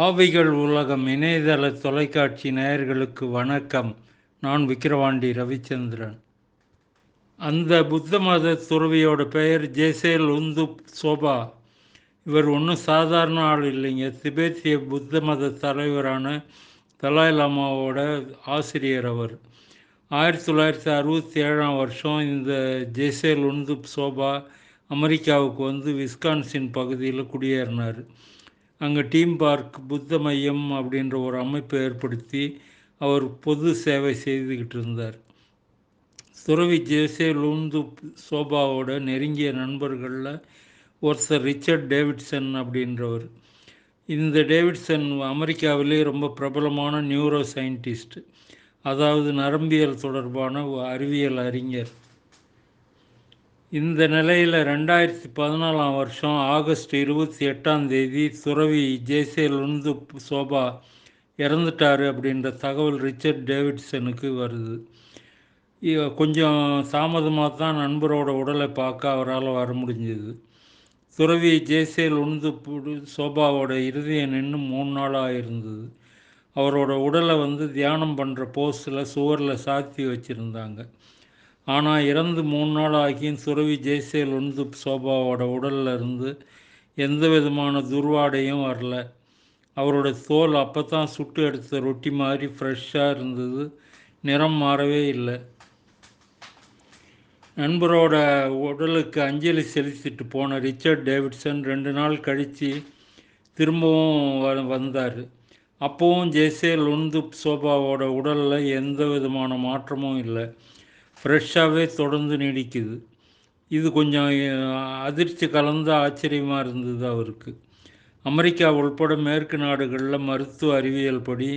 ஆவிகள் உலகம் இணையதள தொலைக்காட்சி நேயர்களுக்கு வணக்கம். நான் விக்கிரவாண்டி ரவிச்சந்திரன். அந்த புத்த மத துறவியோட பெயர் ஜேசேல் உந்து சோபா. இவர் ஒன்றும் சாதாரண ஆள் இல்லைங்க. திபேத்திய புத்த மத தலைவரான தலாய் லாமாவோட ஆசிரியர் அவர். ஆயிரத்தி தொள்ளாயிரத்தி அறுபத்தி ஏழாம் வருஷம் இந்த ஜேசேல் உந்து சோபா அமெரிக்காவுக்கு வந்து விஸ்கான்சின் பகுதியில் குடியேறினார். அங்கே டீம் பார்க் புத்த மையம் அப்படின்ற ஒரு அமைப்பை ஏற்படுத்தி அவர் பொது சேவை செய்துக்கிட்டு இருந்தார். துறவி ஜேசே லூந்து சோபாவோட நெருங்கிய நண்பர்களில் ஒருத்தர் ரிச்சர்ட் டேவிட்சன் அப்படின்றவர். இந்த டேவிட்சன் அமெரிக்காவிலே ரொம்ப பிரபலமான நியூரோ சயின்டிஸ்ட் அதாவது நரம்பியல் தொடர்பான அறிவியல் அறிஞர். இந்த நிலையில் ரெண்டாயிரத்தி பதினாலாம் வருஷம் ஆகஸ்ட் இருபத்தி எட்டாம் தேதி துறவி ஜேசே லுந்து சோபா இறந்துட்டார் அப்படின்ற தகவல் ரிச்சர்ட் டேவிட்சனுக்கு வருது. கொஞ்சம் தாமதமாக தான் நண்பரோட உடலை பார்க்க அவரால் வர முடிஞ்சது. துறவி ஜேசே லுந்து சோபாவோட இருதயம் நின்று மூணு நாளாக இருந்தது. அவரோட உடலை வந்து தியானம் பண்ணுற போஸ்டில் சுவரில் சாத்தி வச்சுருந்தாங்க. ஆனால் இறந்து மூணு நாள் ஆகியும் சுரவி ஜெய்சேல் உந்து சோபாவோட உடலில் இருந்து எந்த விதமான துர்வாடையும் வரல. அவரோட தோல் அப்போ தான் சுட்டு எடுத்த ரொட்டி மாதிரி ஃப்ரெஷ்ஷாக இருந்தது. நிறம் மாறவே இல்லை. நண்பரோட உடலுக்கு அஞ்சலி செலுத்திட்டு போன ரிச்சர்ட் டேவிட்சன் ரெண்டு நாள் கழித்து திரும்பவும் வந்தார். அப்போவும் ஜெய்சே லுந்து சோபாவோட உடலில் எந்த விதமான மாற்றமும் இல்லை. ஃப்ரெஷ்ஷாகவே தொடர்ந்து நீடிக்குது. இது கொஞ்சம் அதிர்ச்சி கலந்த ஆச்சரியமாக இருந்தது அவருக்கு. அமெரிக்கா உள்பட மேற்கு நாடுகளில் மருத்துவ அறிவியல் படி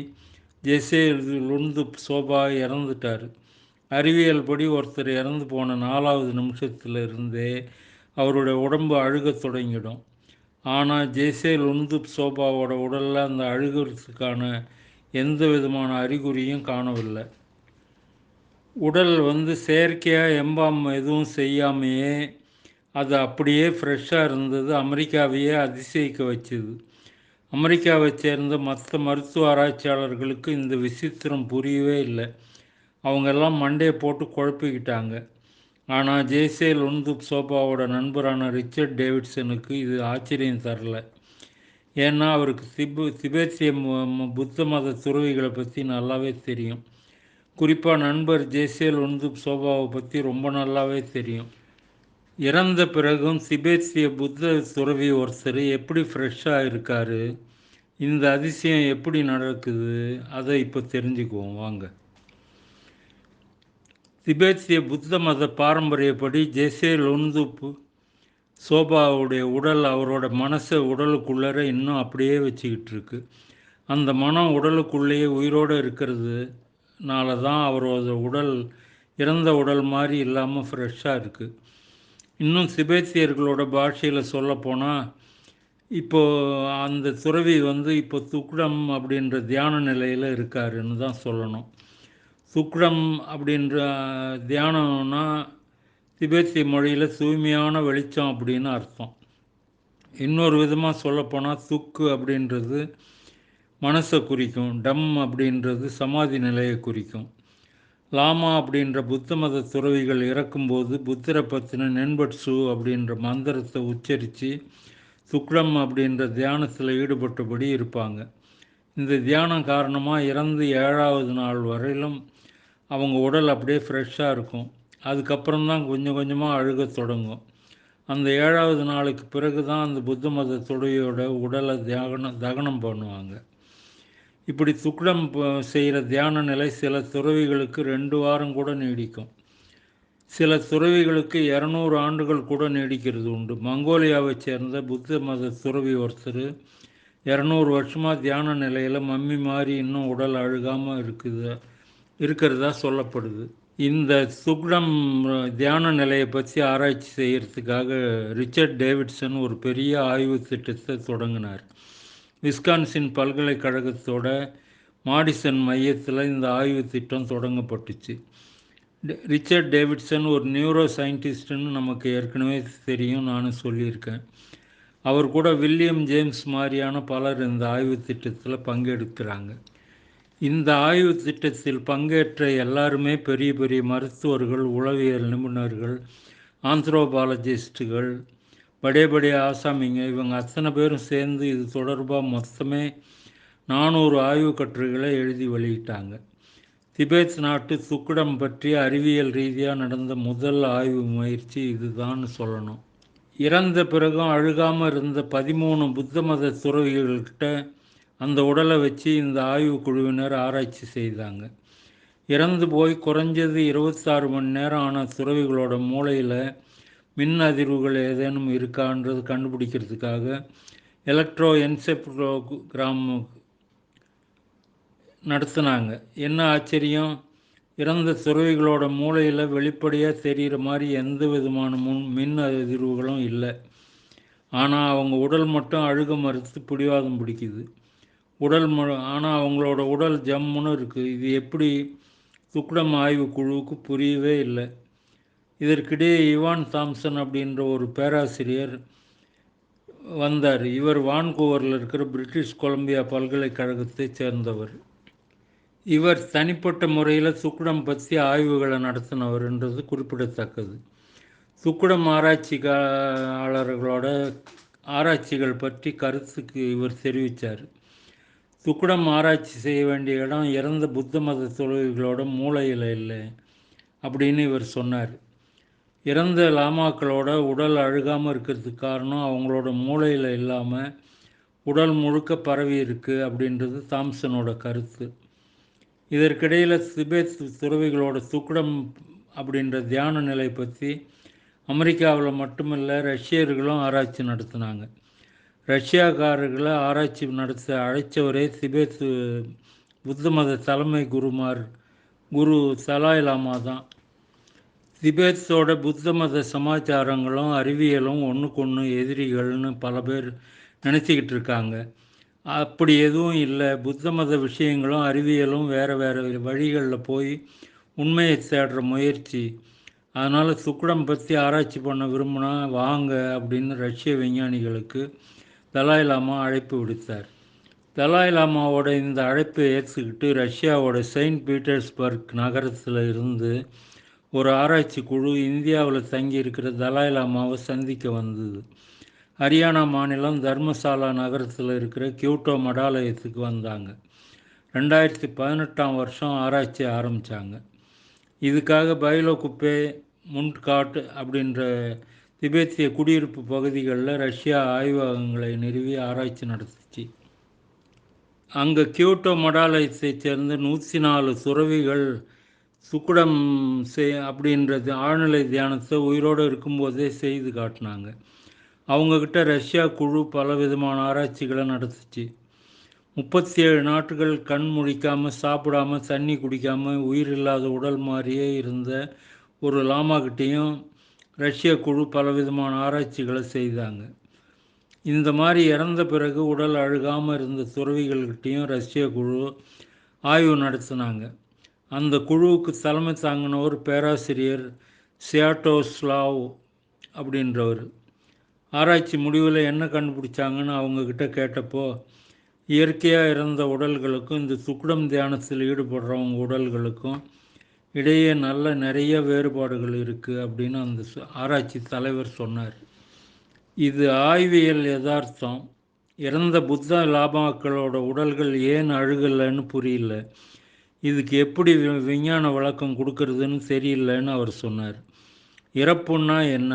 ஜெசே லுந்து சோபா இறந்துட்டார். அறிவியல் படி ஒருத்தர் இறந்து போன நாலாவது நிமிஷத்தில் இருந்தே அவருடைய உடம்பு அழுக தொடங்கிடும். ஆனால் ஜெய்சே லுந்து சோபாவோட உடலில் அந்த அழுகிறதுக்கான எந்த விதமான அறிகுறியும் காணவில்லை. உடல் வந்து செயற்கையாக எம்பாம் எதுவும் செய்யாமையே அது அப்படியே ஃப்ரெஷ்ஷாக இருந்தது. அமெரிக்காவையே அதிசயிக்க வச்சுது. அமெரிக்காவை சேர்ந்த மற்ற மருத்துவ ஆராய்ச்சியாளர்களுக்கு இந்த விசித்திரம் புரியவே இல்லை. அவங்கெல்லாம் மண்டையை போட்டு குழப்பிக்கிட்டாங்க. ஆனால் ஜேசே லுந்து சோபாவோட நண்பரான ரிச்சர்ட் டேவிட்சனுக்கு இது ஆச்சரியம் தரல. ஏன்னா அவருக்கு திபு திபேத்திய புத்த மத துறவிகளை பற்றி நல்லாவே தெரியும். குறிப்பாக நண்பர் ஜேசியல் ஒன்று சோபாவை பற்றி ரொம்ப நல்லாவே தெரியும். இறந்த பிறகும் திபேத்திய புத்த துறவி ஒருத்தர் எப்படி ஃப்ரெஷ்ஷாக இருக்கார்? இந்த அதிசயம் எப்படி நடக்குது? அதை இப்போ தெரிஞ்சுக்குவோம். வாங்க. திபேத்திய புத்த மத பாரம்பரியப்படி ஜெசே லொந்து சோபாவுடைய உடல் அவரோட மனசை உடலுக்குள்ளர இன்னும் அப்படியே வச்சுக்கிட்டு இருக்கு. அந்த மனம் உடலுக்குள்ளேயே உயிரோடு இருக்கிறது. னால தான் அவரோட உடல் இறந்த உடல் மாதிரி இல்லாமல் ஃப்ரெஷ்ஷாக இருக்குது இன்னும் திபேத்தியர்களோட பாஷையில் சொல்லப்போனால் இப்போது அந்த துறவி வந்து இப்போ துக்குடம் அப்படின்ற தியான நிலையில் இருக்காருன்னு தான் சொல்லணும். துக்குடம் அப்படின்ற தியானம்னா திபேத்திய மொழியில் தூய்மையான வெளிச்சம் அப்படின்னு அர்த்தம். இன்னொரு விதமாக சொல்லப்போனால் துக்கு அப்படின்றது மனசை குறிக்கும் டம் அப்படின்றது சமாதி நிலையை குறிக்கும். லாமா அப்படின்ற புத்த மத துறவிகள் இறக்கும்போது புத்தரை பத்தின நென்பட்சு அப்படின்ற மந்திரத்தை உச்சரித்து துக்ளம் அப்படின்ற தியானத்தில் ஈடுபட்டபடி இருப்பாங்க. இந்த தியானம் காரணமாக இறந்து ஏழாவது நாள் வரையிலும் அவங்க உடல் அப்படியே ஃப்ரெஷ்ஷாக இருக்கும். அதுக்கப்புறம் தான் கொஞ்சம் கொஞ்சமாக அழுக தொடங்கும். அந்த ஏழாவது நாளுக்கு பிறகு தான் அந்த புத்த மத துறவியோட உடலை தியாகனம் தகனம் பண்ணுவாங்க. இப்படி துக்டம் செய்கிற தியான நிலை சில துறவிகளுக்கு ரெண்டு வாரம் கூட நீடிக்கும். சில துறவிகளுக்கு இரநூறு ஆண்டுகள் கூட நீடிக்கிறது உண்டு. மங்கோலியாவை சேர்ந்த புத்த மத துறவி ஒருத்தர் இரநூறு வருஷமாக தியான நிலையில் மம்மி மாதிரி இன்னும் உடல் அழுகாமல் இருக்குது இருக்கிறதா சொல்லப்படுது. இந்த சுக்டம் தியான நிலையை பற்றி ஆராய்ச்சி செய்கிறதுக்காக ரிச்சர்ட் டேவிட்சன் ஒரு பெரிய ஆய்வு திட்டத்தை தொடங்கினார். விஸ்கான்சின் பல்கலைக்கழகத்தோட மாடிசன் மையத்தில் இந்த ஆய்வு திட்டம் தொடங்கப்பட்டுச்சு. ரிச்சர்ட் டேவிட்சன் ஒரு நியூரோ சயின்டிஸ்ட்டுன்னு நமக்கு ஏற்கனவே தெரியும் நானும் சொல்லியிருக்கேன். அவர் கூட வில்லியம் ஜேம்ஸ் மாதிரியான பலர் இந்த ஆய்வு திட்டத்தில் பங்கெடுக்கிறாங்க. இந்த ஆய்வு திட்டத்தில் பங்கேற்ற எல்லாருமே பெரிய பெரிய மருத்துவர்கள் உளவியல் நிபுணர்கள் ஆந்த்ரோபாலஜிஸ்ட்டுகள் படே படே ஆசாமிங்க. இவங்க அத்தனை பேரும் சேர்ந்து இது தொடர்பாக மொத்தமே நானூறு ஆய்வு கட்டுரைகளை எழுதி வெளியிட்டாங்க. திபேத் நாட்டு சுக்குடம் பற்றி அறிவியல் ரீதியாக நடந்த முதல் ஆய்வு முயற்சி இதுதான் சொல்லணும். இறந்த பிறகும் அழுகாமல் இருந்த பதிமூணு புத்த மத துறவிகள்கிட்ட அந்த உடலை வச்சு இந்த ஆய்வு குழுவினர் ஆராய்ச்சி செய்தாங்க. இறந்து போய் குறைஞ்சது இருபத்தாறு மணி நேரம் ஆன துறவிகளோட மூளையில் மின் அதிர்வுகள் ஏதேனும் இருக்கான்றது கண்டுபிடிக்கிறதுக்காக எலக்ட்ரோ என்செப்டோகிராம் நடத்தினாங்க. என்ன ஆச்சரியம்? இறந்த துறவிகளோட மூளையில் வெளிப்படையாக தெரிகிற மாதிரி எந்த விதமான முன் மின் அதிர்வுகளும் இல்லை. ஆனால் அவங்க உடல் மட்டும் அழுக மறுத்து பிடிவாதம் பிடிக்குது. உடல் ம ஆனால் அவங்களோட உடல் ஜம்முன்னு இருக்குது இது எப்படி துக்குடம் ஆய்வு குழுவுக்கு புரியவே இல்லை. இதற்கிடையே இவான் தாம்சன் அப்படின்ற ஒரு பேராசிரியர் வந்தார். இவர் வான்கூவரில் இருக்கிற பிரிட்டிஷ் கொலம்பியா பல்கலைக்கழகத்தை சேர்ந்தவர். இவர் தனிப்பட்ட முறையில் துக்குடம் பற்றி ஆய்வுகளை நடத்தினவர் என்றது குறிப்பிடத்தக்கது. துக்குடம் ஆராய்ச்சியாளர்களோட ஆராய்ச்சிகள் பற்றி கருத்துக்கு இவர் தெரிவித்தார். துக்குடம் ஆராய்ச்சி செய்ய வேண்டிய இடம் இறந்த புத்த மத தொழில்களோட மூளையில் இல்லை அப்படின்னு இவர் சொன்னார். இறந்த லாமாக்களோட உடல் அழுகாமல் இருக்கிறதுக்கு காரணம் அவங்களோட மூளையில் இல்லாமல் உடல் முழுக்க பரவி இருக்குது அப்படின்றது தாம்சனோட கருத்து. இதற்கிடையில் திபெத் துறவிகளோட துக்குடம் அப்படின்ற தியான நிலை பற்றி அமெரிக்காவில் மட்டுமில்லை ரஷ்யர்களும் ஆராய்ச்சி நடத்தினாங்க. ரஷ்யாக்காரர்களை ஆராய்ச்சி நடத்த அழைச்சவரே திபெத் புத்த மத தலைமை குருமார் குரு சலாய் லாமா தான். திபேத்ஸோட புத்த மத சமாச்சாரங்களும் அறிவியலும் ஒன்றுக்கு ஒன்று எதிரிகள்னு பல பேர் நினச்சிக்கிட்டு இருக்காங்க. அப்படி எதுவும் இல்லை. புத்த மத விஷயங்களும் அறிவியலும் வேறு வேறு வழிகளில் போய் உண்மையை தேடுற முயற்சி. அதனால் சுக்குடம் பற்றி ஆராய்ச்சி பண்ண விரும்பினா வாங்க அப்படின்னு ரஷ்ய விஞ்ஞானிகளுக்கு தலாய் லாமா அழைப்பு விடுத்தார். தலாய் லாமாவோட இந்த அழைப்பை ஏற்றுக்கிட்டு ரஷ்யாவோட செயின்ட் பீட்டர்ஸ்பர்க் நகரத்தில் இருந்து ஒரு ஆராய்ச்சி குழு இந்தியாவில் தங்கி இருக்கிற தலாய் லாமாவை சந்திக்க வந்தது. ஹரியானா மாநிலம் தர்மசாலா நகரத்தில் இருக்கிற கியூட்டோ மடாலயத்துக்கு வந்தாங்க. ரெண்டாயிரத்தி பதினெட்டாம் வருஷம் ஆராய்ச்சி ஆரம்பித்தாங்க இதுக்காக பைலோ குப்பே முன்காட் அப்படின்ற திபெத்திய குடியிருப்பு பகுதிகளில் ரஷ்யா ஆய்வகங்களை நிறுவி ஆராய்ச்சி நடத்துச்சு. அங்கே கியூட்டோ மடாலயத்தைச் சேர்ந்த நூற்றி நாலு துறவிகள் சுக்குடம் செய் அப்படின்றது ஆழ்நிலை தியானத்தை உயிரோடு இருக்கும்போதே செய்து காட்டினாங்க. அவங்கக்கிட்ட ரஷ்யா குழு பல விதமான ஆராய்ச்சிகளை நடத்துச்சு. முப்பத்தி ஏழு நாட்டுகள் கண் முழிக்காமல் சாப்பிடாம தண்ணி குடிக்காமல் உயிர் இல்லாத உடல் மாதிரியே இருந்த ஒரு லாமாக்கிட்டேயும் ரஷ்ய குழு பலவிதமான ஆராய்ச்சிகளை செய்தாங்க. இந்த மாதிரி இறந்த பிறகு உடல் அழுகாமல் இருந்த துறவிகள்கிட்டையும் ரஷ்ய குழு ஆய்வு நடத்தினாங்க. அந்த குழுவுக்கு தலைமை தாங்கினவர் பேராசிரியர் சியாட்டோஸ்லாவ் அப்படின்றவர். ஆராய்ச்சி முடிவில் என்ன கண்டுபிடிச்சாங்கன்னு அவங்கக்கிட்ட கேட்டப்போ இயற்கையாக இறந்த உடல்களுக்கும் இந்த துக்குடம் தியானத்தில் ஈடுபடுறவங்க உடல்களுக்கும் இடையே நல்ல நிறைய வேறுபாடுகள் இருக்குது அப்படின்னு அந்த ஆராய்ச்சி தலைவர் சொன்னார். இது ஆய்வியல் யதார்த்தம். இறந்த புத்த லாபாக்களோட உடல்கள் ஏன் அழுகலைன்னு புரியல. இதுக்கு எப்படி விஞ்ஞான விளக்கம் கொடுக்கறதுன்னு சரியில்லைன்னு அவர் சொன்னார். இறப்புன்னா என்ன?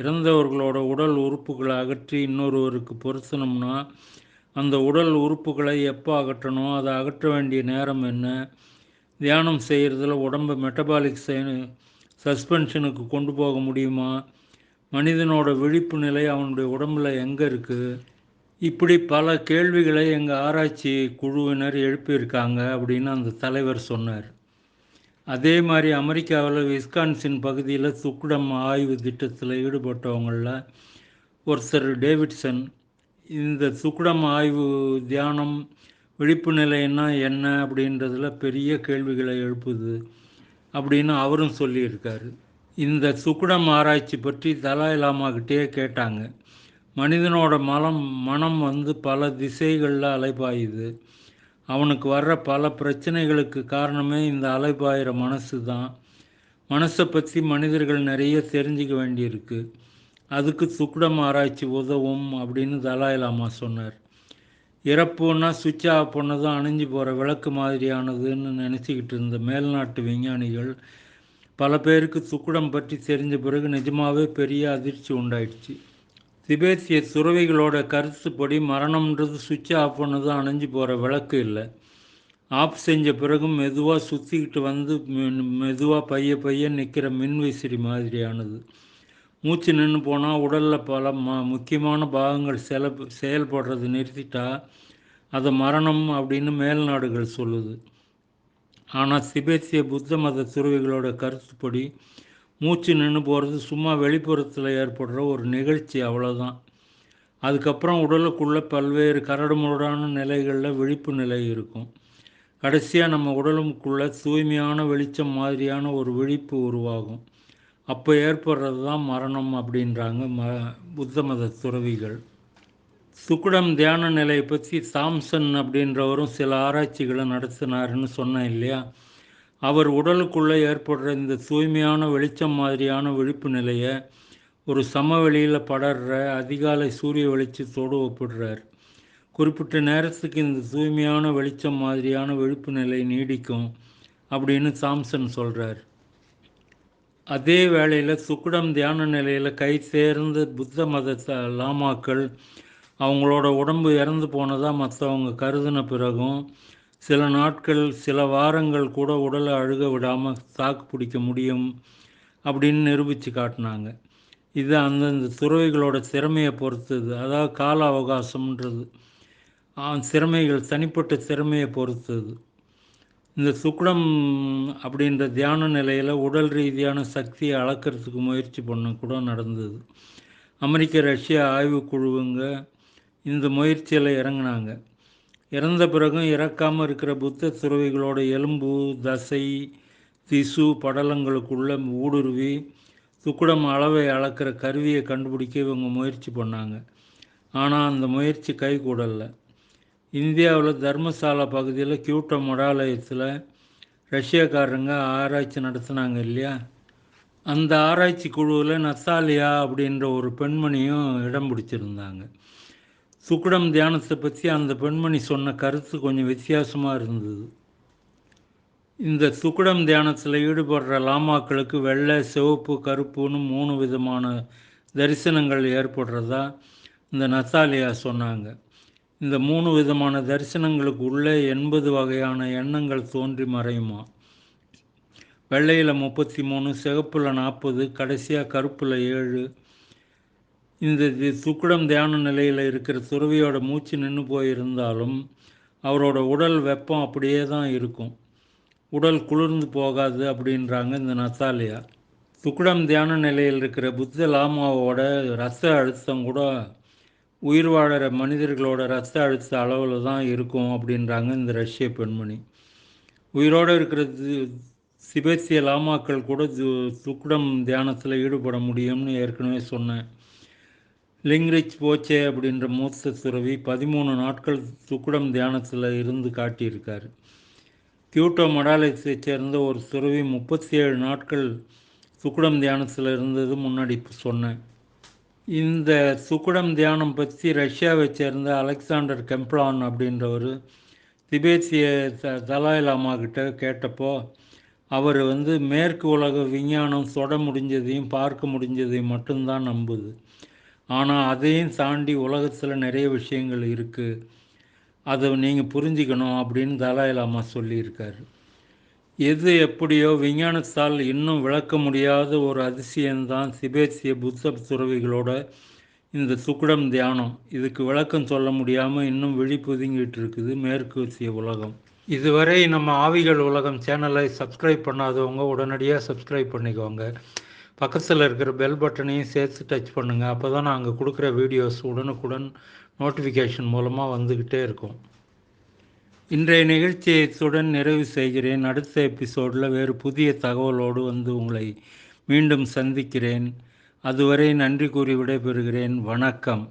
இறந்தவர்களோட உடல் உறுப்புகளை அகற்றி இன்னொருவருக்கு பொருத்தணும்னா அந்த உடல் உறுப்புகளை எப்போ அகற்றணும்? அதை அகற்ற வேண்டிய நேரம் என்ன? தியானம் செய்கிறதுல உடம்பை மெட்டபாலிக் சஸ்பென்ஷனுக்கு கொண்டு போக முடியுமா? மனிதனோட விழிப்பு நிலை அவனுடைய உடம்புல எங்கே இருக்குது இப்படி பல கேள்விகளை எங்கள் ஆராய்ச்சி குழுவினர் எழுப்பியிருக்காங்க அப்படின்னு அந்த தலைவர் சொன்னார். அதே மாதிரி அமெரிக்காவில் விஸ்கான்சின் பகுதியில் சுக்குடம் ஆய்வு திட்டத்தில் ஈடுபட்டவங்களில் ஒருத்தர் டேவிட்சன். இந்த சுக்குடம் ஆய்வு தியானம் விழிப்பு நிலைன்னா என்ன அப்படின்றதில் பெரிய கேள்விகளை எழுப்புது அப்படின்னு அவரும் சொல்லியிருக்காரு. இந்த சுக்குடம் ஆராய்ச்சி பற்றி தலாய் லாமாக்கிட்டே கேட்டாங்க. மனிதனோட மலம் மனம் வந்து பல திசைகளில் அலைபாயுது அவனுக்கு வர்ற பல பிரச்சனைகளுக்கு காரணமே இந்த அலைபாயிற மனசு தான் மனசை பற்றி மனிதர்கள் நிறைய தெரிஞ்சுக்க வேண்டியிருக்கு. அதுக்கு சுக்குடம் ஆராய்ச்சி உதவும் அப்படின்னு தலாய் லாமா சொன்னார். இறப்புன்னா சுவிட்ச் ஆஃப் பண்ணதும் அணிஞ்சு போகிற விளக்கு மாதிரியானதுன்னு நினச்சிக்கிட்டு இருந்த மேல்நாட்டு விஞ்ஞானிகள் பல பேருக்கு சுக்குடம் பற்றி தெரிஞ்ச பிறகு நிஜமாகவே பெரிய அதிர்ச்சி உண்டாயிடுச்சு. திபேத்திய துறவிகளோட கருத்துப்படி மரணம்ன்றது சுவிட்ச் ஆஃப் பண்ணதும் அணைஞ்சு போகிற விளக்கு இல்லை. ஆஃப் செஞ்ச பிறகும் மெதுவாக சுற்றிக்கிட்டு வந்து மெதுவாக பைய பைய நிற்கிற மின்விசிறி மாதிரியானது. மூச்சு நின்று போனால் உடலில் பல ம முக்கியமான பாகங்கள் செல செயல்படுறது நிறுத்திட்டா அதை மரணம் அப்படின்னு மேல்நாடுகள் சொல்லுது. ஆனால் திபேத்திய புத்த மத துறவிகளோட கருத்துப்படி மூச்சு நின்று போகிறது சும்மா வெளிப்புறத்தில் ஏற்படுற ஒரு நிகழ்ச்சி அவ்வளோதான் அதுக்கப்புறம் உடலுக்குள்ளே பல்வேறு கரடுமுரடான நிலைகளில் விழிப்பு நிலை இருக்கும். கடைசியாக நம்ம உடலுக்குள்ளே தூய்மையான வெளிச்சம் மாதிரியான ஒரு விழிப்பு உருவாகும். அப்போ ஏற்படுறது தான் மரணம் அப்படின்றாங்க ம புத்த மத துறவிகள். சுக்குடம் தியான நிலையை பற்றி சாம்சன் அப்படின்றவரும் சில ஆராய்ச்சிகளை நடத்தினாருன்னு சொன்னேன் இல்லையா? அவர் உடலுக்குள்ளே ஏற்படுற இந்த தூய்மையான வெளிச்சம் மாதிரியான விழிப்பு நிலையை ஒரு சமவெளியில் படர்ற அதிகாலை சூரிய வெளிச்சத்தோடு ஒப்பிடுறார். குறிப்பிட்ட நேரத்துக்கு இந்த தூய்மையான வெளிச்சம் மாதிரியான விழிப்பு நிலை நீடிக்கும் அப்படின்னு சாம்சன் சொல்கிறார் அதே வேளையில் சுக்குடம் தியான நிலையில் கை சேர்ந்த புத்த மத லாமாக்கள் அவங்களோட உடம்பு இறந்து போனதாக மற்றவங்க கருதின பிறகும் சில நாட்கள் சில வாரங்கள் கூட உடலை அழுக விடாமல் தாக்கு பிடிக்க முடியும் அப்படின்னு நிரூபித்து காட்டினாங்க. இது அந்தந்த துறவிகளோட திறமையை பொறுத்தது. அதாவது கால அவகாசம்ன்றது. திறமைகள் தனிப்பட்ட திறமையை பொறுத்தது. இந்த சுக்குடம் அப்படின்ற தியான நிலையில் உடல் ரீதியான சக்தியை அளக்கிறதுக்கு முயற்சி பண்ண கூட நடந்தது. அமெரிக்க ரஷ்ய ஆய்வுக்குழுவுங்க இந்த முயற்சியில் இறங்கினாங்க. இறந்த பிறகும் இறக்காமல் இருக்கிற புத்த துறவிகளோட எலும்பு தசை திசு படலங்களுக்குள்ள ஊடுருவி துக்குடம் அளவை அளக்கிற கருவியை கண்டுபிடிக்க இவங்க முயற்சி பண்ணாங்க. ஆனால் அந்த முயற்சி கைகூடலை இந்தியாவில் தர்மசாலா பகுதியில் கியூட்டோ மடாலயத்தில் ரஷ்யக்காரங்க ஆராய்ச்சி நடத்தினாங்க இல்லையா? அந்த ஆராய்ச்சி குழுவில் நத்தாலியா அப்படின்ற ஒரு பெண்மணியும் இடம் பிடிச்சிருந்தாங்க. சுக்குடம் தியானத்தை பற்றி அந்த பெண்மணி சொன்ன கருத்து கொஞ்சம் வித்தியாசமாக இருந்தது. இந்த சுக்குடம் தியானத்தில் ஈடுபடுற லாமாக்களுக்கு வெள்ளை சிவப்பு கருப்புன்னு மூணு விதமான தரிசனங்கள் ஏற்படுறதா இந்த நத்தாலியா சொன்னாங்க. இந்த மூணு விதமான தரிசனங்களுக்கு உள்ளே எண்பது வகையான எண்ணங்கள் தோன்றி மறையுமா? வெள்ளையில் முப்பத்தி மூணு சிகப்பில் நாற்பது கடைசியாக கருப்பில் ஏழு இந்த சுக்குடம் தியான நிலையில் இருக்கிற துறவியோட மூச்சு நின்று போயிருந்தாலும் அவரோட உடல் வெப்பம் அப்படியே தான் இருக்கும். உடல் குளிர்ந்து போகாது அப்படின்றாங்க இந்த நத்தாலியா சுக்குடம் தியான நிலையில் இருக்கிற புத்த லாமாவோட ரத்த அழுத்தம் கூட உயிர் வாழற மனிதர்களோட ரத்த அழுத்த அளவில் தான் இருக்கும் அப்படின்றாங்க இந்த ரஷ்ய பெண்மணி. உயிரோடு இருக்கிற சிபேத்திய லாமாக்கள் கூட சுக்குடம் தியானத்தில் ஈடுபட முடியும்னு ஏற்கனவே சொன்னேன். லிங்ரிச் போச்சே அப்படின்ற மூத்த துறவி பதிமூணு நாட்கள் சுக்குடம் தியானத்தில் இருந்து காட்டியிருக்கார். கியூட்டோ மடாலயத்தை சேர்ந்த ஒரு துறவி முப்பத்தி ஏழு நாட்கள் சுக்குடம் தியானத்தில் இருந்தது முன்னாடி சொன்னேன். இந்த சுக்குடம் தியானம் பற்றி ரஷ்யாவை சேர்ந்த அலெக்சாண்டர் கெம்ப்ளான் அப்படின்றவர் திபேத்திய த தலாய் லாமா கிட்ட கேட்டப்போ அவர் வந்து மேற்கு உலக விஞ்ஞானம் தொட முடிஞ்சதையும் பார்க்க முடிஞ்சதையும் மட்டும்தான் நம்புது. ஆனால் அதையும் தாண்டி உலகத்தில் நிறைய விஷயங்கள் இருக்குது அதை நீங்கள் புரிஞ்சுக்கணும் அப்படின்னு தலாய் லாமா சொல்லியிருக்காரு. எது எப்படியோ விஞ்ஞானத்தால் இன்னும் விளக்க முடியாத ஒரு அதிசயம்தான் திபேத்திய புத்த துறவிகளோட இந்த சுக்குடம் தியானம். இதுக்கு விளக்கம் சொல்ல முடியாமல் இன்னும் விழிப்புதுங்கிட்டு இருக்குது மேற்கூசிய உலகம். இதுவரை நம்ம ஆவிகள் உலகம் சேனலை சப்ஸ்கிரைப் பண்ணாதவங்க உடனடியாக சப்ஸ்கிரைப் பண்ணிக்கோங்க. பக்கத்தில் இருக்கிற பெல் பட்டனையும் சேர்த்து டச் பண்ணுங்கள் அப்போ தான் நாங்கள் கொடுக்குற வீடியோஸ் உடனுக்குடன் நோட்டிஃபிகேஷன் மூலமாக வந்துக்கிட்டே இருக்கும். இன்றைய நிகழ்ச்சியை இத்துடன் நிறைவு செய்கிறேன். அடுத்த எபிசோடில் வேறு புதிய தகவலோடு வந்து உங்களை மீண்டும் சந்திக்கிறேன். அதுவரை நன்றி கூறி விடைபெறுகிறேன். வணக்கம்.